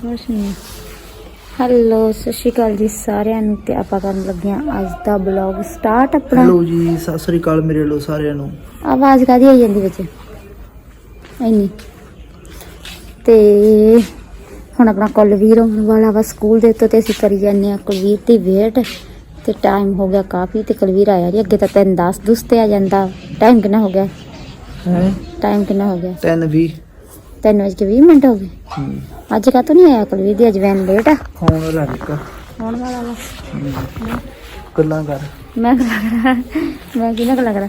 ਕੁਛ ਨਹੀਂ ਹੈਲੋ ਸਤਿ ਸ਼੍ਰੀ ਅਕਾਲ ਜੀ ਸਾਰਿਆਂ ਨੂੰ ਤੇ ਆਪਾਂ ਕਰਨ ਲੱਗੇ ਹਾਂ ਅੱਜ ਦਾ ਬਲੌਗ ਸਟਾਰਟ ਆਪਣਾ। ਹੈਲੋ ਜੀ ਸਤਿ ਸ੍ਰੀ ਅਕਾਲ ਮੇਰੇ ਲੋ ਸਾਰਿਆਂ ਨੂੰ। ਆਵਾਜ਼ ਕਾਦੀ ਆਈ ਜਾਂਦੀ ਵਿੱਚ? ਇੰਨੀ ਤੇ ਹੁਣ ਆਪਣਾ ਕੁਲਵੀਰ ਆਉਣ ਵਾਲਾ ਵਾ ਸਕੂਲ ਦੇ ਤੋਂ ਤੇ ਅਸੀਂ ਕਰੀ ਜਾਂਦੇ ਆ ਕੁਲਵੀਰ ਦੀ ਵੇਟ ਤੇ ਟਾਈਮ ਹੋ ਗਿਆ ਕਾਫੀ ਤੇ ਕੁਲਵੀਰ ਆਇਆ ਨਹੀਂ ਅੱਗੇ ਤਾਂ ਤਿੰਨ 10 ਦੁਸ ਤੇ ਆ ਜਾਂਦਾ। ਟਾਈਮ ਕਿੰਨਾ ਹੋ ਗਿਆ? ਹੈ? ਟਾਈਮ ਕਿੰਨਾ ਹੋ ਗਿਆ? 10 20 ਤਿੰਨ ਵਜੇ ਕੇ 20 ਮਿੰਟ ਹੋ ਗਏ। ਅੱਜ ਕਾ ਨਹੀਂ ਆਇਆ ਕੁਲਵੀਰ ਦੀ? ਅੱਜ ਵੈਨ ਲੇਟ ਆ। ਫੋਨ ਵਾਲਾ ਨਿੱਕਾ ਆਉਣ ਵਾਲਾ ਵਾ। ਗੱਲਾਂ ਕਰ। ਮੈਂ ਕਿਹਾ ਮੈਂ ਕਿਹਨਾਂ ਕੋਲ ਕਰਾਂ?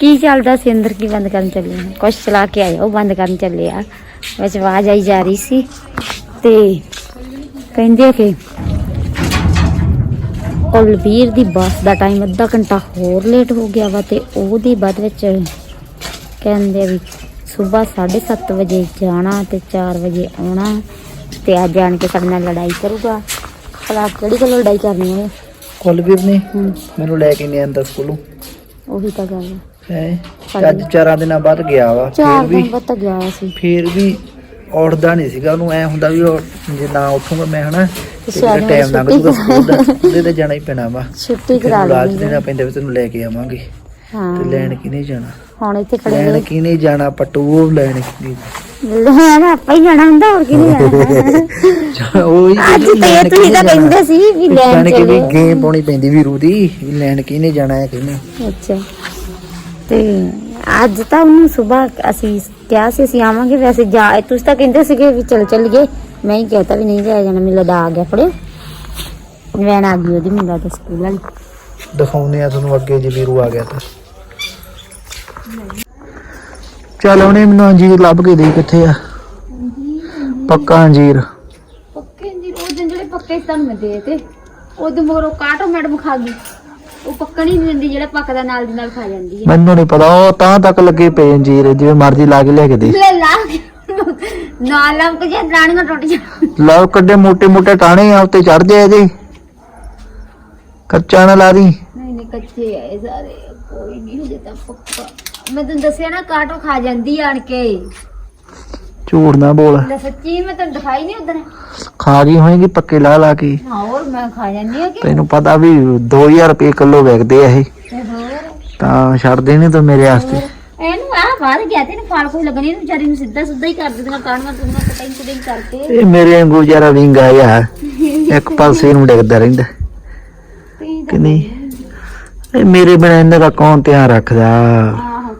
ਕੀ ਚੱਲਦਾ ਸੀ ਅੰਦਰ? ਕੀ ਬੰਦ ਕਰਨ ਚੱਲੇ ਆ? ਕੁਛ ਚਲਾ ਕੇ ਆਇਆ ਉਹ ਬੰਦ ਕਰਨ ਚੱਲੇ ਆ। ਵਿੱਚ ਆਵਾਜ਼ ਆਈ ਜਾ ਰਹੀ ਸੀ। ਤੇ ਕਹਿੰਦੇ ਕਿ ਕੁਲਵੀਰ ਦੀ ਬੱਸ ਦਾ ਟਾਈਮ ਅੱਧਾ ਘੰਟਾ ਹੋਰ ਲੇਟ ਹੋ ਗਿਆ ਵਾ ਤੇ ਉਹਦੀ ਬਾਅਦ ਵਿੱਚ ਕਹਿੰਦੇ ਵੀ ਸਵੇਰ 7:30 ਵਜੇ ਜਾਣਾ ਤੇ 4 ਵਜੇ ਆਉਣਾ ਤੇ ਅੱਜ ਆਣ ਕੇ ਸਾਡੇ ਨਾਲ ਲੜਾਈ ਕਰੂਗਾ। ਭਲਾ ਕਿਹੜੀ ਗੱਲ ਲੜਾਈ ਕਰਨੀ ਹੈ? ਕੁਲਵੀਰ ਨੇ? ਮੈਨੂੰ ਲੈ ਕੇ ਨਹੀਂ ਆਂਦਾ ਸਕੂਲੋਂ। ਉਹੀ ਤਾਂ ਗੱਲ ਹੈ। ਅੱਜ ਚਾਰਾਂ ਦਿਨਾਂ ਬਾਅਦ ਗਿਆ ਵਾ ਫਿਰ ਵੀ ਬਾਅਦ ਗਿਆ ਸੀ। ਫਿਰ ਵੀ ਉੱਠਦਾ ਨਹੀਂ ਸੀਗਾ ਉਹਨੂੰ। ਐ ਹੁੰਦਾ ਵੀ ਜੇ ਨਾ ਉੱਠੂਗਾ ਮੈਂ ਹਨਾ ਟਾਈਮ ਲੰਘ ਜੂਗਾ ਸਕੂਲ ਦਾ ਉਹਦੇ ਤੇ ਜਾਣਾ ਹੀ ਪੈਣਾ ਵਾ। ਛੁੱਟੀ ਕਰਾ ਲਈ ਦੇਣਾ ਪੈਂਦਾ ਵੀ ਤੈਨੂੰ ਲੈ ਕੇ ਆਵਾਂਗੇ। ਤੇ ਲੈਣ ਕਿਨੇ ਜਾਣਾ? ਹੁਣ ਇੱਥੇ ਖੜੇ ਲੈਣ ਕਿਨੇ ਜਾਣਾ? ਪਟੂ ਲੈਣ ਕਿਨੇ ਲੈਣ ਆਪਾਂ ਹੀ ਜਾਣਾ ਹੁੰਦਾ ਹੋਰ ਕਿਹਨੇ ਜਾਣਾ? ਉਹੀ ਅੱਜ ਤੇ ਤੁਸੀਂ ਤਾਂ ਕਹਿੰਦੇ ਸੀ ਵੀ ਲੈਣ ਜਾਣ ਕੇ ਵੀ ਚੱਲੇ। ਗੇਮ ਪਾਉਣੀ ਪੈਂਦੀ ਵੀਰੂ ਦੀ ਲੈਣ ਕਿਨੇ ਜਾਣਾ ਹੈ ਕਿਨੇ ਅੱਛਾ। ਤੇ ਅੱਜ ਤਾਂ ਉਹਨੂੰ ਸਵੇਰ ਅਸੀਂ ਕਿਹਾ ਸੀ ਅਸੀਂ ਆਵਾਂਗੇ ਵੈਸੇ ਜਾ ਤੁਸੀਂ ਤਾਂ ਕਹਿੰਦੇ ਸੀਗੇ ਵੀ ਚਲ ਚੱਲੀਏ। ਮੈਂ ਹੀ ਕਹਤਾ ਵੀ ਨਹੀਂ ਜਾਇਆ ਜਾਣਾ ਲੱਗਦਾ ਆ ਗਿਆ ਫੜੇ ਵੈਨ ਆ ਗਈ ਉਹਦੀ ਲੱਗਦਾ ਸਕੂਲ ਵਾਲੀ। ਦਿਖਾਉਂਦੇ ਆ ਤੁਹਾਨੂੰ ਅੱਗੇ ਜੇ ਵੀਰੂ ਆ ਗਿਆ ਤਾਂ। ਚੱਲ ਉਹਨੇ ਮੈਨੂੰ ਅੰਜੀਰ ਲੱਭ ਕੇ ਦੇ ਕਿੱਥੇ ਆ? ਪੱਕਾ ਅੰਜੀਰ। ਪੱਕੇ ਜੀ ਉਹ ਦਿਨ ਜਿਹੜੇ ਪੱਕੇ ਸੀ ਤੁਹਾਨੂੰ ਮੈਂ ਦੇ ਤੇ। ਉਦੋਂ ਮਗਰੋਂ ਕਾਟੋ ਮੈਡਮ ਖਾ ਗਈ? ਉਹ ਪੱਕਣ ਹੀ ਨਹੀਂ ਦਿੰਦੀ ਜਿਹੜਾ ਪੱਕਦਾ ਨਾਲ ਦੀ ਨਾਲ ਖਾ ਜਾਂਦੀ ਹੈ ਮੈਨੂੰ ਨਹੀਂ ਪਤਾ ਉਹ ਤਾਂ ਤੱਕ ਲੱਗੇ ਪਏ ਅੰਜੀਰ ਜਿਵੇਂ ਮਰਜ਼ੀ ਲਾ ਕੇ ਲੈ ਕੇ ਦੇ। ਲੈ ਲਾ ਕੇ। ਨਾਲ ਲੰਕ ਜੇ ਦਰਾਣੀਆਂ ਟੁੱਟ ਜਾ ਲਓ ਕੱਡੇ ਮੋਟੇ ਮੋਟੇ ਟਾਣੇ ਆ ਉੱਤੇ ਚੜ ਜਾਏ ਇਹਦੇ। ਕੱਚਾ ਨਾ ਲਾ ਦੀ। ਨਹੀਂ ਨਹੀਂ ਕੱਚੇ ਆਏ ਸਾਰੇ। ਕੋਈ ਨਹੀਂ ਹਜੇ ਤਾਂ ਪੱਕਾ। ਮੈਂ ਤੈਨੂੰ ਦੱਸਿਆ ਨਾ ਕਾਟੋ ਖਾ ਜਾਂਦੀ ਆਣ ਕੇ ਝੂਠ ਨਾ ਬੋਲ। ਲੈ ਸੱਚੀ ਮੈਂ ਤੈਨੂੰ ਦਿਖਾਈ ਨਹੀਂ ਉਧਰ ਖਾ ਗਈ ਹੋਏਗੀ ਪੱਕੇ ਲਾ ਲਾ ਕੇ। ਹੋਰ ਮੈਂ ਖਾ ਜਾਂਦੀ ਆ ਕਿ? ਤੈਨੂੰ ਪਤਾ ਵੀ 2000 ਰੁਪਏ ਕਿਲੋ ਵਿਕਦੇ ਆ ਇਹ। ਤੇ ਹੋਰ? ਤਾਂ ਛੱਡਦੇ ਨਹੀਂ ਤੂੰ ਮੇਰੇ ਵਾਸਤੇ। ਇਹਨੂੰ ਆ ਬਾਹਰ ਗਿਆ ਤੇ ਇਹਨੂੰ ਫਾਲ ਕੋਈ ਲੱਗਣੀ ਇਹਨੂੰ ਵਿਚਾਰੀ ਨੂੰ ਸਿੱਧਾ ਸਿੱਧਾ ਹੀ ਕਰ ਦਿੰਦੀਆਂ ਕਾਣਵਾ ਤੂੰ ਨਾ ਕਟਿੰਗ ਕੁਟਿੰਗ ਕਰਕੇ। ਇਹ ਮੇਰੇ ਵਾਂਗੂ ਜਰਾ ਵਿੰਗਾ ਆ ਇੱਕ ਪਾਸੇ ਨੂੰ ਡਿੱਗਦਾ ਰਹਿੰਦਾ। ਕਿ ਨਹੀਂ? ਇਹ ਮੇਰੇ ਬਿਨਾਂ ਇਹਨਾਂ ਦਾ ਕੌਣ ਧਿਆਨ ਰੱਖਦਾ?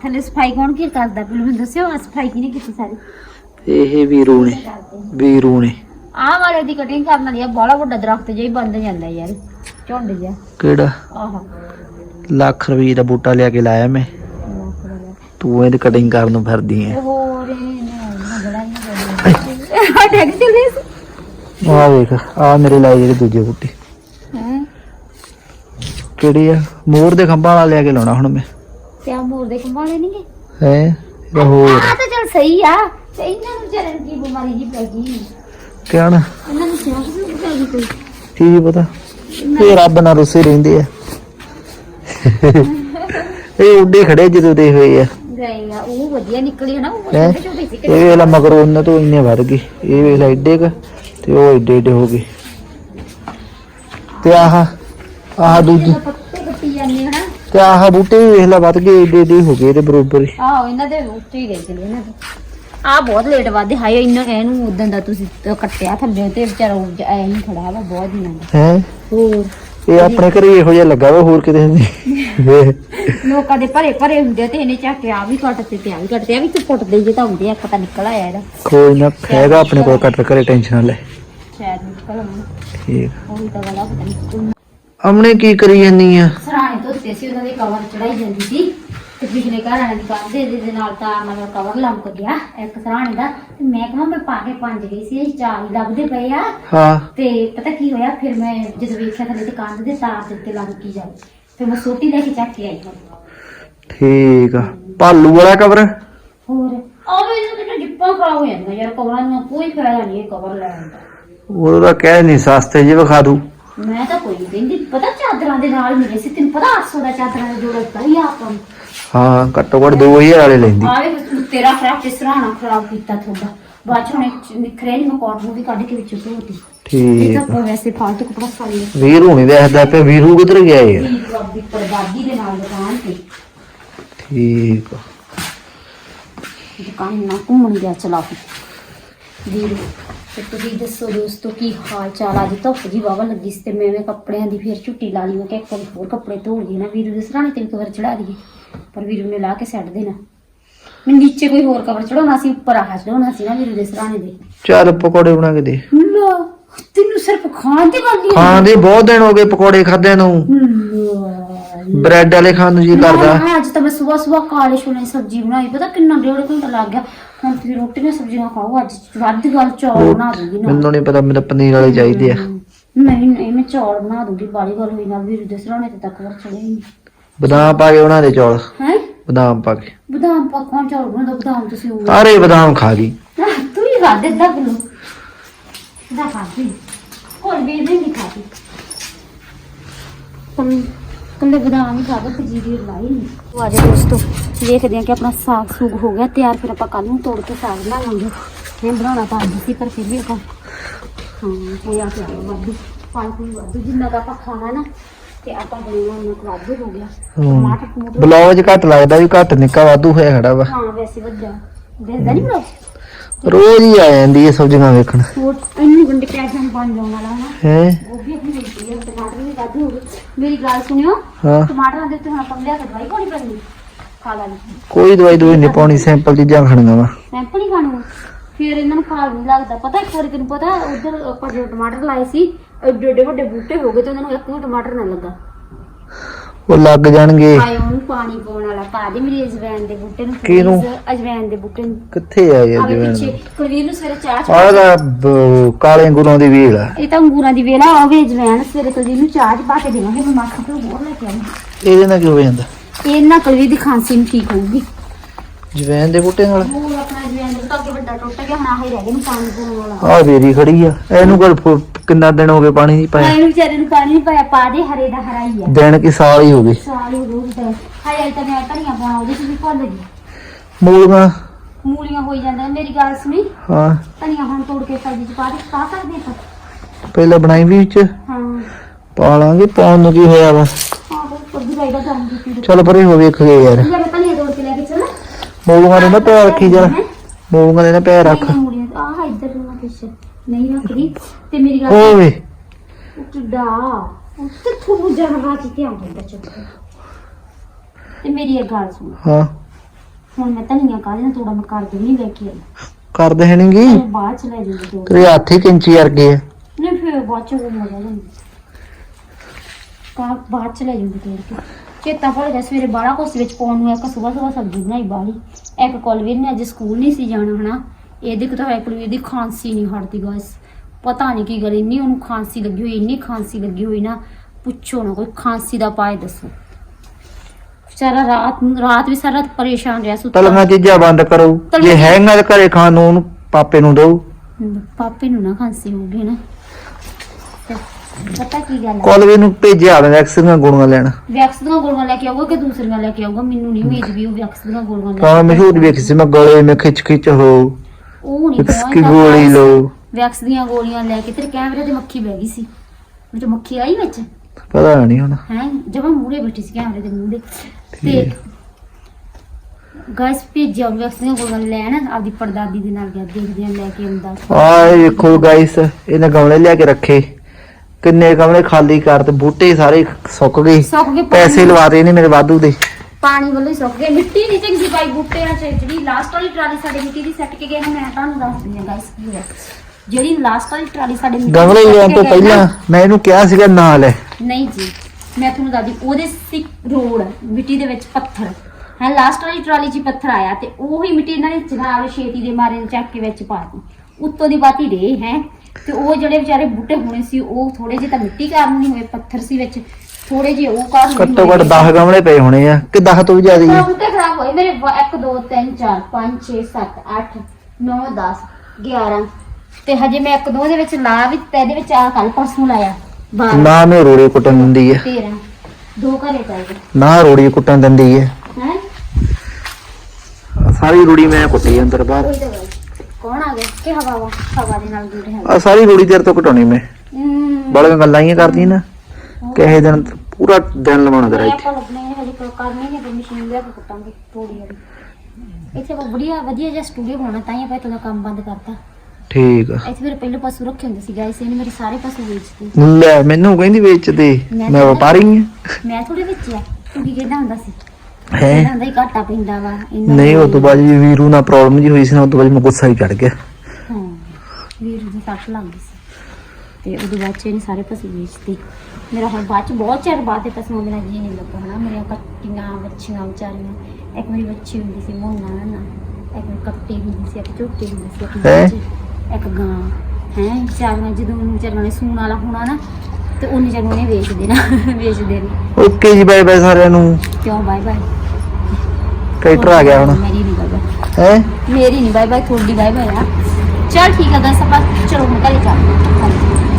ਥੱਲੇ ਸਫ਼ਾਈ ਕੌਣ ਕੀ ਕਰਦਾ? ਪਹਿਲਾਂ ਮੈਨੂੰ ਦੱਸਿਓ ਆ ਸਫ਼ਾਈ ਕਿਹਨੇ ਕੀਤੀ ਸਾਰੀ? ਇਹ ਵੀਰੂ ਨੇ ਵੀਰੂ ਨੇ। ਆਹ ਵਾਲੇ ਦੀ ਕਟਿੰਗ ਕਰਨ ਵਾਲੀ ਆ ਬੜਾ ਵੱਡਾ ਦਰਖਤ ਜਿਹਾ ਹੀ ਬੰਦ ਜਾਂਦਾ ਯਾਰ ਝੁੰਡ ਜਿਹਾ। ਕਿਹੜਾ? ਆਹੋ। ਲੱਖ ਰੁਪਏ ਦਾ ਬੂਟਾ ਲਿਆ ਕੇ ਲਾਇਆ ਮੈਂ। ਤੂੰ ਇਹਦੀ ਕਟਿੰਗ ਕਰਨ ਨੂੰ ਫਿਰਦੀ ਐ। ਹੋਰ ਇਹਨੇ ਬੜਾ ਹੀ ਡੈਗ ਚੱਲੇ ਸੀ। ਆਹ ਵੇਖ ਆ ਮੇਰੇ ਲਾਏ ਜਿਹੜੇ ਦੂਜੇ ਬੂਟੇ। ਹੈਂ? ਕਿਹੜੇ ਆ? ਮੋਰ ਦੇ ਖੰਭਾਂ ਵਾਲਾ ਲਿਆ ਕੇ ਲਾਉਣਾ ਹੁਣ ਮੈਂ। ਤੇ ਆ ਮੋਰ ਦੇ ਕੰਬਾਲੇ ਨਹੀਂਗੇ ਹੈ ਇਹਦਾ ਹੋਰ। ਆ ਤਾਂ ਚੱਲ ਸਹੀ ਆ ਤੇ ਇਹਨਾਂ ਨੂੰ ਵਿਚਾਰਿਆਂ ਨੂੰ ਕੀ ਬਿਮਾਰੀ ਜੀ ਪੈ ਗਈ? ਕਿਹਣ? ਇਹਨਾਂ ਨੂੰ ਸਿਆਹ ਵੀ ਪੈ ਗਈ ਕੋਈ? ਕੀ ਪਤਾ। ਇਹ ਰੱਬ ਨਾਲ ਰੁੱਸੇ ਰਹਿੰਦੇ ਆ। ਇਹ ਉੱਡੇ ਖੜੇ ਜਦੋਂ ਦੇ ਹੋਏ ਆ। ਗਏ ਆ ਉਹ ਵਧੀਆ ਨਿਕਲੀ ਹਨਾ ਉਹ? ਛੋਟੇ ਛੋਟੇ ਸੀ ਇਹ ਵੇਲਾ ਮਗਰ ਉਹਨਾਂ ਤੋਂ ਇੰਨੇ ਵੱਧ ਗਏ। ਇਹ ਵੇਲਾ ਏਡੇ ਕ ਤੇ ਉਹ ਏਡੇ ਏਡੇ ਹੋ ਗਏ। ਤੇ ਆਹ ਆਹ ਦੂਜੀ। ਪੱਤੇ ਕੱਟੀ ਜਾਂਦੇ ਹਨਾ ਤੇ ਆਹ ਬੂਟੇ ਵੀ ਵੇਖ ਲਾ ਵੱਧ ਗਏ ਏਡੇ ਏਡੇ ਹੋ ਗਏ ਇਹਦੇ ਬਰੋਬਰ। ਹੀ ਆਹੋ ਇਹਨਾਂ ਦੇ ਉੱਤੇ ਹੀ ਗਏ ਚਲੇ ਇਹਨਾਂ ਦੇ। ਆ ਬਹੁਤ ਲੇਟ ਵਾਦੇ ਹਾਏ ਇੰਨਾ ਇਹਨੂੰ ਉਦੋਂ ਦਾ ਤੁਸੀਂ ਤਾਂ ਕੱਟਿਆ ਥੱਲੇ ਤੇ ਵਿਚਾਰਾ ਉੱਜ ਐ ਨਹੀਂ ਖੜਾ ਵਾ ਬਹੁਤ ਦਿਨਾਂ ਦਾ। ਹੈ? ਹੋਰ? ਇਹ ਆਪਣੇ ਘਰੇ ਇਹੋ ਜਿਹਾ ਲੱਗਾ ਵਾ ਹੋਰ ਕਿਤੇ ਨਹੀਂ। ਲੋਕਾਂ ਦੇ ਭਰੇ ਭਰੇ ਹੁੰਦੇ ਆ ਤੇ ਇਹਨੇ ਚੱਕ ਕੇ ਆ ਵੀ ਕੱਟ ਤੇ ਤੇ ਆ ਵੀ ਕੱਟ ਤੇ ਆ ਵੀ ਤੂੰ ਪੁੱਟਦੇ ਜੇ ਤਾਂ ਹੁੰਦੇ ਆ ਪਤਾ ਨਿਕਲ ਆਇਆ ਇਹਦਾ। ਕੋਈ ਨਾ ਹੈਗਾ ਆਪਣੇ ਕੋਲ ਕੱਟ ਕਰੇ ਟੈਨਸ਼ਨ ਨਾ ਲੈ। ਸ਼ਾਇਦ ਨਿਕਲ ਆਉਣਾ। ਠੀਕ। ਉਹੀ ਤਾਂ ਵਾਲਾ ਪਤਾ ਨਹੀਂ ਅਮਨੇ ਕੀ ਕਰੀ ਜਾਨੀ ਆ? ਤੋਂ ਦਿੱਤੇ ਸੀ ਉਹਨਾਂ ਦੇ ਕਵਰ ਚੜਾਈ ਜਾਂਦੀ ਸੀ ਤੇ ਪਿਛਲੇ ਘਰ ਵਾਲਿਆਂ ਦੀ ਕੰਧ ਦੇ ਦੇ ਨਾਲ ਤਾਰ ਨਾਲ ਕਵਰ ਲੰਮਕ ਗਿਆ ਇੱਕ ਸਰਾਣੇ ਦਾ ਤੇ ਮੈਂ ਕਹਾਂ ਮੈਂ ਪਾ ਕੇ ਪੰਜ ਗਈ ਸੀ ਇਹ ਚਾਰ ਹੀ ਲੱਭਦੇ ਪਏ ਆ। ਹਾਂ। ਤੇ ਪਤਾ ਕੀ ਹੋਇਆ ਫਿਰ ਮੈਂ ਜਦੋਂ ਵੇਖਿਆ ਥੱਲੇ ਤੇ ਕੰਧ ਦੇ ਤਾਰ ਦੇ ਉੱਤੇ ਲੱਗ ਕੀ ਜਾਏ ਫਿਰ ਮੈਂ ਸੋਟੀ ਲੈ ਕੇ ਚੱਕ ਕੇ ਆਈ ਹਾਂ। ਠੀਕ ਆ। ਭਾਲੂ ਵਾਲਾ ਕਵਰ ਹੋਰ ਆ ਵੀ ਇਹਨਾਂ ਦੇ ਜਿੱਪਾਂ ਖਰਾਬ ਹੋ ਜਾਂਦੀਆਂ ਯਾਰ ਕਵਰਾਂ ਨੂੰ ਕੋਈ ਫਾਇਦਾ ਨਹੀਂ ਇਹ ਕਵਰ ਲੈਣ ਦਾ। ਉਹਦਾ ਕਹਿ ਨਹੀਂ ਸਸਤੇ ਜਿਹੇ ਵਿਖਾ ਦੂ ਮੈਂ ਤਾਂ ਕੋਈ ਨਹੀਂ ਕਹਿੰਦੀ ਪਤਾ ਚਾਦਰਾਂ ਦੇ ਨਾਲ ਮਿਲੇ ਸੀ ਤੈਨੂੰ ਪਤਾ 800 ਦਾ ਚਾਦਰਾਂ ਦਾ ਜੋੜਾ ਪਈ ਆ ਆਪਾਂ ਹਾਂ ਘੱਟੋ ਘੱਟ 2000 ਵਾਲੇ ਲੈਂਦੀ। ਆਵੇ ਤੇਰਾ ਖਰਾਬ ਕਿਸ ਤਰ੍ਹਾਂ ਨਾ ਖਰਾਬ ਕੀਤਾ ਤੁਹਾਡਾ। ਬਾਅਦ ਚ ਨਿਖਰੇ ਨਹੀਂ ਮੈਂ ਕਾਟਨ ਨੂੰ ਵੀ ਕੱਢ ਕੇ ਵਿੱਚੋਂ ਧੋਤੀ ਠੀਕ। ਤਾਂ ਆਪਾਂ ਵੈਸੇ ਫਾਲਤੂ ਕਪੜਾ ਪਾ ਲਿਆ। ਵੀਰੂ ਨਹੀਂ ਦੇਖਦਾ ਪਿਆ ਵੀਰੂ ਕਿੱਧਰ ਗਿਆ ਯਾਰ ਵੀ ਆਪਦੀ ਪਰਦਾਦੀ ਦੇ ਨਾਲ ਦੁਕਾਨ ਤੇ। ਠੀਕ ਆ। ਦੁਕਾਨ ਨਾ ਘੁੰਮਣ ਗਿਆ ਚਲਾ ਵੀਰ ਤੇ ਤੁਸੀਂ ਦੱਸੋ ਦੋਸਤੋ ਕੀ ਹਾਲ ਚਾਲ ਅੱਜ ਧੁੱਪ ਜੀ ਵਾਵਾ ਲੱਗੀ ਸੀ ਤੇ ਮੈਂ ਮੈਂ ਕੱਪੜਿਆਂ ਦੀ ਫਿਰ ਛੁੱਟੀ ਲਾ ਲਈ ਮੈਂ ਕਿਹਾ ਇੱਕ ਵਾਰੀ ਹੋਰ ਕੱਪੜੇ ਧੋ ਲਈਏ ਨਾ। ਵੀਰੂ ਦੇ ਸਰਾਣੇ ਤੇ ਵੀ ਕਵਰ ਚੜਾ ਦਈਏ ਪਰ ਵੀਰੂ ਨੇ ਲਾ ਕੇ ਛੱਡ ਦੇਣਾ। ਮੈਂ ਨੀਚੇ ਕੋਈ ਹੋਰ ਕਵਰ ਚੜਾਉਣਾ ਸੀ ਉੱਪਰ ਆਹ ਚੜਾਉਣਾ ਸੀ ਨਾ ਵੀਰੂ ਦੇ ਸਰਾਣੇ ਦੇ। ਚੱਲ ਪਕੌੜੇ ਬਣਾ ਕੇ ਦੇ। ਲਾ ਤੈਨੂੰ ਸਿਰਫ ਖਾਣ ਦੀ ਗੱਲ ਹੀ ਖਾਣ ਦੇ ਬਹੁਤ ਦਿਨ ਹੋ ਗਏ ਪਕੌੜੇ ਖਾਦਿਆਂ ਨੂੰ। ਬ੍ਰੈਡ ਵਾਲੇ ਖਾਣ ਨੂੰ ਜੀ ਕਰਦਾ। ਅੱਜ ਤਾਂ ਮੈਂ ਸਵੇਰ ਸਵੇਰ ਕਾਲੇ ਛੋਲੇ ਦੀ ਸਬਜ਼ੀ ਬਣਾਈ। ਪਤਾ ਕਿੰਨਾ ਡੇਢ ਘੰਟਾ ਲੱਗ ਗਿਆ। ਹੁਣ ਤੁਸੀਂ ਰੋਟੀ ਨਾਲ ਸਬਜ਼ੀਆਂ ਖਾਓ ਅੱਜ ਵੱਧ ਗੱਲ ਚੌਲ ਬਣਾ ਦੂੰਗੀ ਨਾ। ਮੈਨੂੰ ਨਹੀਂ ਪਤਾ ਮੈਨੂੰ ਪਨੀਰ ਵਾਲੇ ਚਾਹੀਦੇ ਆ। ਨਹੀਂ ਨਹੀਂ ਮੈਂ ਚੌਲ ਬਣਾ ਦੂੰਗੀ ਬਾਲੀ ਗੱਲ ਹੋਈ ਨਾਲ ਵੀਰ ਦੇ ਸਰਾਣੇ ਤੇ ਤੱਕ ਵਰ ਚੜੇ ਨਹੀਂ। ਬਦਾਮ ਪਾ ਕੇ ਬਣਾ ਦੇ ਚੌਲ। ਹੈ? ਬਦਾਮ ਪਾ ਕੇ। ਬਦਾਮ ਪਕਾਉਣ ਚੌਲ ਬਣਾ ਦੋ ਬਦਾਮ ਤੁਸੀਂ ਉਹ ਸਾਰੇ ਬਦਾਮ ਖਾ ਗਈ। ਤੂੰ ਹੀ ਖਾ ਦੇ ਦੱਬ ਲੋ ਦਾ ਖਾ ਦੀ ਕੋਲ ਵੀ ਨਹੀਂ ਖਾਦੀ ਕੱਲ ਬਦਾਮ ਖਾ ਦੋ ਪਜੀਰੀ ਲਾਈ ਨਹੀਂ ਆ ਜਾ ਦੋਸਤੋ ਦੇਖਦੇ ਹਾਂ ਕਿ ਆਪਣਾ ਸਾਗ ਸੂਗ ਹੋ ਗਿਆ ਤਿਆਰ ਫਿਰ ਆਪਾਂ ਕੱਲ ਨੂੰ ਤੋੜ ਕੇ ਸਾਗ ਬਣਾਵਾਂਗੇ। ਮੈਂ ਬਣਾਉਣਾ ਤਾਂ ਅੱਜ ਸੀ ਪਰ ਫਿਰ ਵੀ ਆਪਾਂ ਹਾਂ ਹੋਇਆ ਪਿਆ ਵਾ ਵਾਧੂ ਪਾਣੀ ਪੂਣੀ ਵਾਧੂ ਜਿੰਨਾ ਕੁ ਆਪਾਂ ਖਾਣਾ ਨਾ ਤੇ ਆਪਾਂ ਬਣਾਉਣਾ ਕੁ ਵਾਧੂ ਹੋ ਗਿਆ। ਟਮਾਟਰ ਟਮੂਟਰ ਬਲੌਜ ਘੱਟ ਲੱਗਦਾ ਵੀ ਘੱਟ ਨਿੱਕਾ ਵਾਧੂ ਹੋਇਆ ਖੜਾ ਵਾ। ਹਾਂ ਵੈਸੇ ਵੱਡਾ। ਦੇਖਦਾ ਨਹੀਂ ਬਲੋ ਰੋਜ਼ ਹੀ ਆ ਜਾਂਦੀ ਹੈ ਸਬਜ਼ੀਆਂ ਵੇਖਣ। ਹੋਰ ਇੰਨੀ ਗੰਦੇ ਪੈਸੇ ਬਣ ਜਾਣ ਵਾਲਾ ਨਾ। ਹੈ? ਗੋਭੀ ਆਪਣੀ ਮਿਲਦੀ ਹੈ ਟਮਾਟਰ ਵੀ ਵਾਧੂ ਹੋ ਗਏ। ਮੇਰੀ ਗੱਲ ਸੁਣਿਓ ਹਾਂ। ਟਮਾਟਰਾਂ ਦੇ ਉੱਤੇ ਹੁਣ ਆਪਾਂ ਲਿਆ ਕੇ ਦਵਾਈ ਖਾ ਕੋਈ ਦਵਾਈ ਦਵਾਈ ਨਹੀਂ ਪਾਉਣੀ ਸਿੰਪਲ ਚੀਜ਼ਾਂ ਖਾਣੀਆਂ ਵਾ। ਸੈਂਪਲ ਹੀ ਖਾਣੂ ਫਿਰ ਇਹਨਾਂ ਨੂੰ ਖਾ ਨਹੀਂ ਲੱਗਦਾ। ਪਤਾ ਇੱਕ ਵਾਰੀ ਤੈਨੂੰ ਪਤਾ ਉਧਰ ਆਪਾਂ ਜੋ ਟਮਾਟਰ ਲਾਏ ਸੀ ਐਡੇ ਐਡੇ ਵੱਡੇ ਬੂਟੇ ਹੋ ਗਏ ਤੇ ਉਹਨਾਂ ਨੂੰ ਇੱਕ ਵੀ ਟਮਾਟਰ ਨਾ ਲੱਗਾ। ਉਹ ਲੱਗ ਜਾਣਗੇ। ਉਹਨੂੰ ਪਾਣੀ ਪਾਉਣ ਵਾਲਾ ਪਾ ਦੇ ਮੇਰੀ ਅਜਵੈਨ ਦੇ ਬੂਟੇ ਨੂੰ ਕਿਹਨੂੰ? please, ਅਜਵੈਨ ਦੇ ਬੂਟੇ ਨੂੰ। ਕਿੱਥੇ ਆ ਯਾਰ ਆਵੇ ਜਿਵੇਂ ਪਿੱਛੇ ਕੁਲਵੀਰ ਨੂੰ ਸਵੇਰੇ ਚਾਹ ਚ ਆਹ ਦਾ। ਬ- ਕਾਲੇ ਅੰਗੂਰਾਂ ਦੀ ਵੇਲ ਆ। ਇਹ ਤਾਂ ਅੰਗੂਰਾਂ ਦੀ ਵੇਲਾ ਆਵੇ ਅਜਵੈਨ ਸਵੇਰੇ ਕੁਲਵੀਰ ਨੂੰ ਚਾਹ ਚ ਪਾ ਕੇ ਦੇਵਾਂਗੇ ਮੈਂ ਮਾਸਕ ਤੋਂ ਹੋਰ ਲੈ ਕੇ ਆਉਂਗੀ। ਇਹਦੇ ਨਾਲ ਕੀ ਹੋ ਜਾਂਦਾ? ਇਹ ਨਾ ਕੁਲਵੀਰ ਦੀ ਖਾਂਸੀ ਨੂੰ ਠੀਕ ਹੋਊਗੀ। ਜਵੈਨ ਦੇ ਬੂਟੇ ਨਾਲ? ਉਹ ਆਪਣਾ ਅਜਵੈਨ ਦੇ ਬੂਟਾ ਵੱਡਾ ਟੁੱਟ ਗਿਆ ਹੁਣ ਆਹੀ ਰਹਿ ਗਿਆ ਨੂੰ ਪਾਣੀ ਪਾਉਣ ਵਾਲਾ। ਆ ਵੇਰੀ ਖੜੀ ਆ ਇਹਨੂੰ ਕੋਲ ਕਿੰਨਾ ਦਿਨ ਹੋ ਗਏ ਪਾਣੀ ਨਹੀਂ ਪਾਇਆ? ਇਹਨੂੰ ਵਿਚਾਰੇ ਨੂੰ ਪਾਣੀ ਨਹੀਂ ਪਾਇਆ ਪਾ ਦੇ ਹਰੇ ਦਾ ਹਰਾ ਹੀ ਆ। ਦਿਨ ਕੀ ਸਾਲ ਹੀ ਹੋ ਗਏ। ਸਾਰੀ ਰੋਜ਼ ਦਾ ਹਾਏ ਅਜੇ ਤਾਂ ਮੈਂ ਧਨੀਆ ਪਾਉਣਾ ਉਹਦੇ ਚ ਵੀ ਭੁੱਲ ਗਈ। ਮੂਲੀਆਂ? ਮੂਲੀਆਂ ਹੋਈ ਜਾਂਦੀਆਂ ਮੇਰੀ ਗੱਲ ਸੁਣੀ। ਹਾਂ। ਧਨੀਆ ਹੁਣ ਤੋੜ ਕੇ ਸਬਜ਼ੀ ਚ ਪਾ ਦੇ ਪਾ ਸਕਦੇ ਆਪਾਂ ਪਹਿਲਾਂ ਬਣਾਈ ਵੀ ਵਿੱਚ? ਹਾਂ। ਪਾ ਲਾਂਗੇ ਪਾਉਣ ਨੂੰ ਕੀ ਹੋਇਆ ਵਾ? ਹਾਂ ਬਸ ਕੰਮ ਚੱਲ ਪਰੇ ਹੋ ਵੇਖ ਗਏ ਯਾਰ। ਜੇ ਮੈਂ ਧਨੀਆ ਤੋੜ ਕੇ ਲੈ ਕੇ ਚੱਲਾਂ। ਮੂਲੀਆਂ ਦੇ ਨਾ ਪੈਰ ਰੱਖੀ ਜਾ ਮੂਲੀਆਂ ਦੇ ਨਾ ਪੈਰ ਰੱਖ। ਆਹ ਇੱਧਰ ਨੂੰ ਨਹੀਂ ਰੱਖਦੀ। ਤੇ ਮੇਰੀ ਗੱਲ ਓਏ ਉੱਡਾ ਉੱਤੇ ਤੁਹਾਨੂੰ ਜਰਾ ਕੇ ਧਿਆਨ ਦਿੰਦਾ ਚੁੱਪ ਤੇ ਮੇਰੀ ਗੱਲ ਸੁਣ। ਹਾਂ। ਹੁਣ ਮੈਂ ਧਨੀਆ ਕਾਹਦੇ ਤੋੜਾ? ਮੈਂ ਕਰ ਦੂੰਗੀ ਲੈ ਕੇ ਆਈ। ਕਰ ਦੇਣਗੀ ਬਾਅਦ ਚ ਲੈ ਜੂਗੀ ਤੇਰੇ ਹੱਥ ਹੀ ਕਿੰਚੀ ਵਰਗੇ ਆ ਨਹੀਂ ਫਿਰ ਬਾਅਦ ਚ ਉਹ ਮਜ਼ਾ ਨਹੀਂ ਕਾ ਬਾਅਦ ਚ ਲੈ ਜੂਗੀ ਤੋੜ ਕੇ। ਚੇਤਾ ਭੁੱਲ ਗਿਆ ਸਵੇਰੇ ਬਾੜਾ ਕੋਸ ਵਿੱਚ ਪਾਉਣ ਨੂੰ ਇੱਕ ਸਵੇਰ ਸਵੇਰ ਸਬਜ਼ੀ ਬਣਾਈ ਬਾੜੀ ਇੱਕ ਕੁਲਵੀਰ ਨੇ ਅੱਜ ਸਕੂਲ ਨਹੀਂ ਸੀ ਜਾਣਾ ਹਨਾ? ਇਹਦੇ ਕੋ ਤਾਂ ਹੈ ਕੁਲਵੀਰ ਦੀ ਖਾਂਸੀ ਨਹੀਂ ਹਟਦੀ ਗਾਇਸ ਪਤਾ ਨਹੀਂ ਕੀ ਗੱਲ ਇੰਨੀ ਉਹਨੂੰ ਖਾਂਸੀ ਲੱਗੀ ਹੋਈ ਇੰਨੀ ਖਾਂਸੀ ਲੱਗੀ ਹੋਈ ਨਾ ਪੁੱਛੋ ਨਾ ਕੋਈ ਖਾਂਸੀ ਦਾ ਪਾਏ ਦੱਸੋ। ਵਿਚਾਰਾ ਰਾਤ ਨੂੰ ਰਾਤ ਵੀ ਸਾਰਾ ਰਾਤ ਪਰੇਸ਼ਾਨ ਰਿਹਾ ਸੁੱਤਾ। ਤਲੀਆਂ ਚੀਜ਼ਾਂ ਬੰਦ ਕਰੋ। ਜੇ ਹੈਗਾ ਤੇ ਘਰੇ ਖਾਣ ਨੂੰ ਉਹਨੂੰ ਪਾਪੇ ਨੂੰ ਦਊ ਪਾਪੇ ਨੂੰ ਨਾ ਖਾਂਸੀ ਹੋ ਗਈ ਨਾ ਪਤਾ ਕੀ ਗੱਲ ਹੈ ਕੋਲਵੇ ਨੂੰ ਭੇਜਿਆ ਵੈਕਸ ਦੀਆਂ ਗੁਣਾਂ ਲੈਣ। ਵੈਕਸ ਦੀਆਂ ਗੋਲੀਆਂ ਲੈ ਕੇ ਆਊਗਾ ਕਿ ਦੂਸਰੀਆਂ ਲੈ ਕੇ ਆਊਗਾ? ਮੈਨੂੰ ਨਹੀਂ ਉਮੀਦ ਵੀ ਉਹ ਵੈਕਸ ਦੀਆਂ ਗੋਲੀਆਂ ਲੈ ਤਾਂ ਮਸ਼ਹੂਰ ਵੇਖੀ ਸੀ ਮੈਂ ਗਲੇ ਮੇ ਖਿੱਚ ਖਿੱਚ ਹੋ। ਉਹ ਨਹੀਂ ਵਿਕਸ ਕੀ ਗੋਲੀ ਲਓ। ਵੈਕਸ ਦੀਆਂ ਗੋਲੀਆਂ ਲੈ ਕੇ ਤੇਰੇ ਕੈਮਰੇ ਤੇ ਮੱਖੀ ਬਹਿ ਗਈ ਸੀ। ਵਿੱਚ ਮੱਖੀ ਆਈ ਵਿੱਚ? ਪਤਾ ਨਹੀਂ ਹੁਣ। ਹੈ? ਜਮਾ ਮੂਰੇ ਬੈਠੀ ਸੀ ਕੈਮਰੇ ਦੇ ਮੂੰਹ ਦੇ ਤੇ ਗਾਇਸ ਭੇਜਿਆ ਵੈਕਸ ਦੀਆਂ ਗੋਲੀਆਂ ਲੈਣ ਆਪਦੀ ਪੜਦਾਦੀ ਦੇ ਨਾਲ ਗਿਆ ਦੇਖਦੇ ਆ ਲੈ ਕੇ ਆਉਂਦਾ। ਆਹ ਵੇਖੋ ਗਾਇਸ ਇਹਨੇ ਗਮਲੇ ਲਿਆ ਕੇ ਰੱਖੇ। ਕਿੰਨੇ ਗਮਲੇ ਖਾਲੀ ਕਰ ਤੇ ਬੂਟੇ ਸਾਰੇ ਸੁੱਕ ਗਏ। ਸੁੱਕ ਗਏ ਪੈਸੇ ਲਵਾਦੇ ਨੇ ਮੇਰੇ ਵਾਧੂ ਦੇ। ਪਾਣੀ ਵੱਲੋਂ ਹੀ ਸੁੱਕ ਗਏ। ਮਿੱਟੀ ਨਹੀਂ ਚੰਗੀ ਪਾਈ ਬੂਟਿਆਂ 'ਚ ਜਿਹੜੀ ਲਾਸਟ ਵਾਲੀ ਟਰਾਲੀ ਸਾਡੇ ਮਿੱਟੀ ਦੀ ਸੱਟ ਕੇ ਗਏ ਨੇ ਮੈਂ ਤੁਹਾਨੂੰ ਦੱਸਦੀ ਹਾਂ ਗਾਇਸ ਕੀ ਹੋਇਆ। ਜਿਹੜੀ ਲਾਸਟ ਵਾਲੀ ਟਰਾਲੀ ਸਾਡੇ ਮਿੱਟੀ ਦੀ ਗਮਲੇ ਲੈਣ ਤੋਂ ਪਹਿਲਾਂ ਮੈਂ ਇਹਨੂੰ ਕਿਹਾ ਸੀਗਾ ਨਾ ਲੈ ਨਹੀਂ ਜੀ ਮੈਂ ਤੁਹਾਨੂੰ ਦੱਸਦੀ ਉਹਦੇ ਸਿੱਕ ਰੋਡ ਮਿੱਟੀ ਦੇ ਵਿੱਚ ਪੱਥਰ। ਹੈ ਲਾਸਟ ਵਾਲੀ ਟਰਾਲੀ 'ਚ ਹੀ ਪੱਥਰ ਆਇਆ ਤੇ ਉਹੀ ਮਿੱਟੀ ਇਹਨਾਂ ਨੇ ਛੇਤੀ ਦੇ ਮਾਰੇ ਚੱਕ ਕੇ ਵਿੱਚ ਪਾ ਦਿੱਤੀ। ਉੱਤੋਂ ਦੀ ਬਾਤੀ ਰੇ ਹੈ। ਤੇ ਉਹ ਜਿਹੜੇ ਵਿਚਾਰੇ ਬੂਟੇ ਹੋਣੇ ਸੀ ਉਹ ਥੋੜੇ ਜਿਹੇ ਤਾਂ ਮਿੱਟੀ ਕਾਰਨ ਨਹੀਂ ਹੋਏ ਪੱਥਰ ਸੀ ਵਿੱਚ। ਥੋੜੇ ਜਿਹੇ ਉਹ ਕਾਰਨ ਨਹੀਂ ਘੱਟੋ ਘੱਟ ਹੋਏ। 10 ਗਮਲੇ ਪਏ ਹੋਣੇ ਆ ਕਿ 10 ਤੋਂ ਵੀ ਜ਼ਿਆਦਾ ਹੀ ਆ। ਬੂਟੇ ਖਰਾਬ ਹੋਏ। ਮੇਰੇ 1 2 3 4 5 6 7 8 9 10 11 ਤੇ ਹਜੇ ਮੈਂ ਇੱਕ ਦੋ ਦੇ ਵਿੱਚ ਲਾ ਵੀ ਤੇ ਇਹਦੇ ਵਿੱਚ ਆ ਕੱਲ ਪਰਸੋਂ ਲਾਇਆ। 12 ਨਾ ਮੈਂ ਰੋੜੇ ਕੁੱਟਣ ਦਿੰਦੀ ਹੈ 13 ਦੋ ਘਰੇ ਚਾਹੀਦੇ ਨਾ। ਰੋੜੀ ਕੁੱਟਣ ਦਿੰਦੀ ਹੈ ਹੈ? ਸਾਰੀ ਰੂੜੀ ਮੈਂ ਕੁੱਟੀ ਅੰਦਰ ਬਾਹਰ। ਕੋਈ ਤਾਂ ਗੱਲ ਕੌਣ ਆ ਗਿਆ? ਕਿ ਹਵਾ ਵਾ? ਹਵਾ ਦੇ ਨਾਲ ਜੁੜੇ ਹੈ ਆ ਸਾਰੀ ਰੋੜੀ ਤੇਰੇ ਤੋਂ ਘਟਾਉਣੀ ਮੈਂ। ਹੂੰ। ਬੜੀਆਂ ਗੱਲਾਂ ਹੀ ਕਰਦੀ ਨਾ। ਕਿਸੇ ਦਿਨ ਪੂਰਾ ਦਿਨ ਲਵਾਉਣਾ ਤੇਰਾ ਇੱਥੇ। ਆਪਾਂ ਲੱਭਣੇ ਨੇ ਹਲੇ ਕੋਈ ਕਰਨੀ ਨਹੀਂ ਪਰ ਮਸ਼ੀਨ ਲਿਆ ਕੇ ਕੁੱਟਾਂਗੇ ਥੋੜੀ ਵਾਲੀ। ਇੱਥੇ ਆਪਾਂ ਵਧੀਆ ਵਧੀਆ ਜਿਹਾ ਸਟੂਡੀਓ ਬਣਾਉਣਾ ਤਾਂ ਹੀ ਆਪਾਂ ਇੱਥੋਂ ਦਾ ਕੰਮ ਬੰਦ ਕਰਤਾ। ਠੀਕ ਆ। ਇੱਥੇ ਮੇਰੇ ਪਹਿਲੇ ਪਸ਼ੂ ਰੱਖੇ ਹੁੰਦੇ ਸੀ ਗਾਇਸ ਇਹਨੇ ਮੇਰੇ ਸਾਰੇ ਪਸ਼ੂ ਵੇਚਤੇ। ਲੈ ਮੈਨੂੰ ਕਹਿੰਦੀ ਵੇਚ ਦੇ ਮੈਂ ਮੈਂ ਵਪਾਰੀ ਆ। ਮੈਂ ਥੋੜੇ ਵੇਚਿਆ ਤੂੰ ਕੀ ਕਹਿੰਦਾ ਹੁੰਦਾ ਸੀ? ਹੈ। ਕਹਿੰਦਾ ਹੁੰਦਾ ਹੀ ਘਾਟਾ ਪੈਂਦਾ ਵਾ ਇਹਨਾਂ ਨਹੀਂ। ਉਹ ਤੋਂ ਬਾਅਦ ਜੀ ਵੀਰੂ ਨਾਲ ਪ੍ਰੋਬਲਮ ਜੀ ਹੋਈ ਸੀ ਨਾ ਉਹ ਤੋਂ ਬਾਅਦ ਮੈਨੂੰ ਗੁੱਸਾ ਹੀ ਚੜ ਗਿਆ। ਹਾਂ ਵੀਰ ਦੀ ਸੱਟ ਲੱਗ ਗਈ ਸੀ। ਤੇ ਉਹਦੇ ਬਾਅਦ ਚ ਇਹਨੇ ਸਾਰੇ ਪਸ਼ੂ ਵੇਚਤੇ। ਮੇਰਾ ਹੁਣ ਬਾਅਦ ਚ ਬਹੁਤ ਚਿਰ ਬਾਅਦ ਤੇ ਪਸ਼ੂਆਂ ਬਿਨਾਂ ਜੀ ਨਹੀਂ ਲੱਗਾ ਹਨਾ। ਮੇਰੀਆਂ ਕੱਟੀਆਂ ਬੱਚੀਆਂ ਵਿਚਾਰੀਆਂ ਇੱਕ ਮੇਰੀ ਬੱਚੀ ਹੁੰਦੀ ਸੀ ਮੋਨਾ ਨਾ ਇੱਕ ਮੇਰੀ ਕੱਟੀ ਹੁੰਦੀ ਸੀ ਇੱਕ ਝੋਟੀ ਹੁੰਦੀ ਸੀ ਇੱਕ ਹੈਂ? ਬੱਚੀ, ਇੱਕ ਗਾਂ। ਹੈ ਵਿਚਾਰੀਆਂ ਜਦੋਂ ਉਹਨੂੰ ਨੇ ਸੂਣ ਵਾਲਾ ਹੋਣਾ ਨਾ ਤੇ ਉਹਨੇ ਜਦੋਂ ਉਹਨੇ ਵੇਚ ਦੇਣਾ ਵੇਚ ਦੇਣੀ। ਓਕੇ ਜੀ ਬਾਏ ਬਾਏ ਸਾਰਿਆਂ ਨੂੰ। ਕਿਉਂ? ਬਾਏ ਬਾਏ ਟਰੈਕਟਰ ਆ ਗਿਆ ਹੁਣ। ਮੇਰੀ ਨਹੀਂ ਬਾਏ ਹੈ? ਮੇਰੀ ਨਹੀਂ ਬਾਏ ਬਾਏ ਤੁਹਾਡੀ ਬਾਏ ਬਾਏ ਆ। ਚਲ ਠੀਕ ਹੈ ਗਾਇਸ ਆਪਾਂ ਚਲੋ ਹੁਣ ਘਰੇ ਚੱਲਦੇ ਹਾਂ।